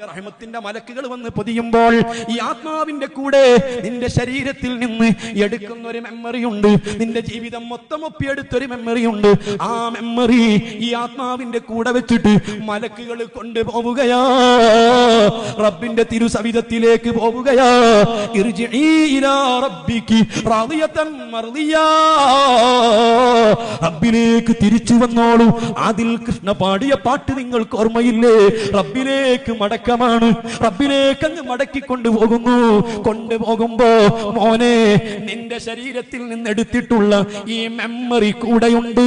റഹ്മത്തിന്റെ മലക്കുകൾ വന്ന് പൊതിയുമ്പോൾ ഈ ആത്മാവിന്റെ കൂടെ നിന്റെ ശരീരത്തിൽ നിന്ന് എടുക്കുന്ന ഒരു മെമ്മറി ഉണ്ട്. നിന്റെ ജീവിതം മൊത്തം ഒപ്പിയെടുത്തൊരു മെമ്മറി ഉണ്ട്. ആ മെമ്മറി ഈ ആത്മാവിന്റെ കൂടെ വെച്ചിട്ട് മലക്കുകൾ കൊണ്ടുപോവുകയാ റബ്ബിന്റെ തിരുസവിധത്തിലേക്ക് പോവുകയാ. റബ്ബിലേക്ക് തിരിച്ചു വന്നോളൂ. അതിൽ കൃഷ്ണ പാടിയ പാട്ട് നിങ്ങൾക്ക് ഓർമ്മയില്ലേ? റബ്ബിലേക്ക് മടക്കമാണ്. റബ്ബിലേക്ക് അങ്ങ് മടക്കി കൊണ്ടുപോകുന്നു. കൊണ്ടുപോകുമ്പോ മോനെ നിന്റെ ശരീരത്തിൽ നിന്ന് എടുത്തിട്ടുള്ള ഈ മെമ്മറി കൂടെയുണ്ട്.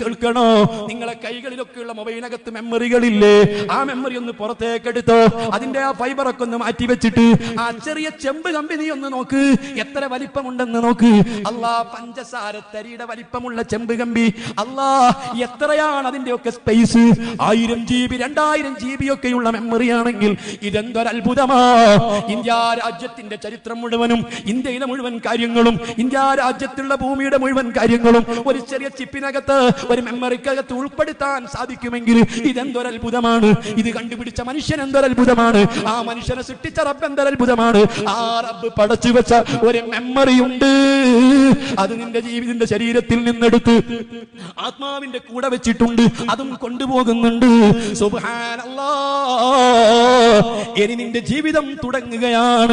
കേൾക്കണോ? നിങ്ങളെ കൈകളിലൊക്കെയുള്ള മൊബൈലിനകത്ത് മെമ്മറികളില്ലേ ആ മെമ്മറി ഒന്ന് പുറത്തേക്ക് എടുത്തോ അതിന്റെ ആ ഫൈബറൊക്കെ ഒന്ന് മാറ്റി വെച്ചിട്ട് ആ ചെറിയ ചെമ്പ് കമ്പി നീ ഒന്ന് നോക്ക്. എത്ര വലിപ്പമുണ്ടെന്ന് നോക്ക്. അല്ലാ പഞ്ചസാര തരിയുടെ വലിപ്പമുള്ള ചെമ്പ് കമ്പി. അല്ലാ എത്രയാണ് അതിന്റെ ഒക്കെ സ്പേസ് ആയിരം ജി ബി രണ്ടായിരം ജി ബി ഒക്കെയുള്ള മെമ്മറി ആണെങ്കിൽ ഇതെന്തൊരത്ഭുതമാ ഇന്ത്യ രാജ്യത്തിന്റെ ചരിത്രം മുഴുവനും ഇന്ത്യയിലെ മുഴുവൻ കാര്യങ്ങളും ഇന്ത്യ രാജ്യത്തുള്ള ഭൂമിയുടെ മുഴുവൻ കാര്യങ്ങളും ഒരു ചെറിയ ചിപ്പിനകത്ത് ഒരു മെമ്മറിക്കകത്ത് ഉൾപ്പെടുത്താൻ സാധിക്കുമെങ്കിൽ ഇതെന്തൊരത്ഭുതമാണ് ഇത് കണ്ടുപിടിച്ച മനുഷ്യൻ എന്തൊരത്ഭുതമാണ് ആ മനുഷ്യനെ സൃഷ്ടിച്ച റബ്ബ് എന്തൊരത്ഭുതമാണ് ആ റബ്ബ് പടച്ചു വെച്ച ഒരു മെമ്മറി ഉണ്ട്. അത് നിന്റെ ജീവിതത്തിന്റെ ശരീരത്തിൽ നിന്നെടുത്ത് ആത്മാവിന്റെ കൂടെ വെച്ചിട്ടുണ്ട്. അതും കൊണ്ടുപോകുന്നുണ്ട്. സുബ്ഹാനല്ലാ. ഇനി നിന്റെ ജീവിതം തുടങ്ങുകയാണ്.